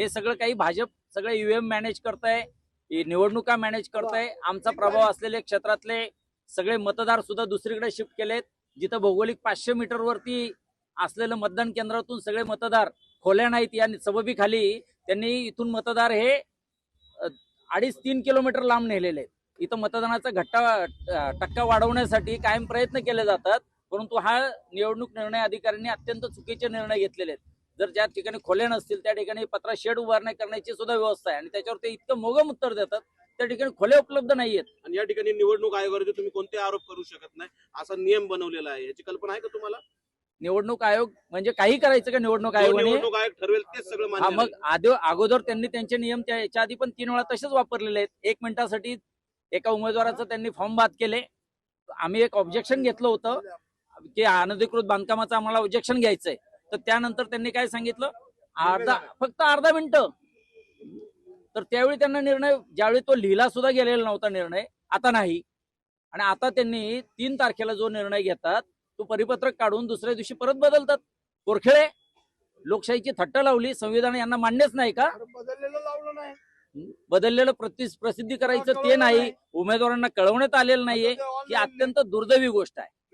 हे सगळं काही भाजप सगळं ईव्हीएम मॅनेज करताय. ही निवडणुका मॅनेज करताय. आमचा प्रभाव असलेले क्षेत्रातले सगळे मतदार सुद्धा दुसरीकडे शिफ्ट केलेत. जिथं भौगोलिक पाचशे मीटर वरती असलेलं मतदान केंद्रातून सगळे मतदार खोल्या नाहीत या सबबीखाली त्यांनी इथून मतदार हे अडीच तीन किलोमीटर लांब नेलेले आहेत. इथं मतदानाचा घट्टा टक्का वाढवण्यासाठी कायम प्रयत्न केले जातात. परंतु हा निवडणूक निर्णय अधिकाऱ्यांनी अत्यंत चुकीचे निर्णय घेतलेले आहेत. जर ज्या ठिकाणी खोल्या नसतील त्या ठिकाणी पत्रा शेड उभारणी करण्याची सुद्धा व्यवस्था आहे. आणि त्याच्यावर ते इतकं मोगम उत्तर देतात त्या ठिकाणी खोल्या उपलब्ध नाहीयेत. आणि या ठिकाणी निवडणूक आयोगावरती तुम्ही कोणते आरोप करू शकत नाही असा नियम बनवलेला आहे. याची कल्पना आहे का तुम्हाला? निवडणूक आयोग म्हणजे काही करायचं का निवडणूक जो आयोगाने? निवडणूक आयोग ठरवेल तेच सगळं हा मान्य मग. आधी अगोदर त्यांनी त्यांचे नियम त्या- याच्या आधी पण तीन वेळा तसेच वापरलेले आहेत. एक मिनिटासाठी एका उमेदवाराचं त्यांनी फॉर्म बाद केले. आम्ही एक ऑब्जेक्शन घेतलं होतं की अनधिकृत बांधकामाचं आम्हाला ऑब्जेक्शन घ्यायचंय. तर त्यानंतर त्यांनी काय सांगितलं? अर्धा फक्त अर्धा मिनिटं. तर त्यावेळी त्यांना निर्णय ज्यावेळी तो लिहिला सुद्धा गेलेला नव्हता निर्णय आता नाही. आणि आता त्यांनी तीन तारखेला जो निर्णय घेतात तो परिपत्रक काढून दुसऱ्या दिवशी परत बदलतात. कोरखेळे लोकशाहीची थट्टा लावली संविधान यांना मान्यच नाही का? बदललेलं लावलं नाही. बदललेलं प्रति प्रसिद्धी करायचं ते नाही. उमेदवारांना कळवण्यात आलेलं नाहीये. ही अत्यंत दुर्दैवी गोष्ट आहे.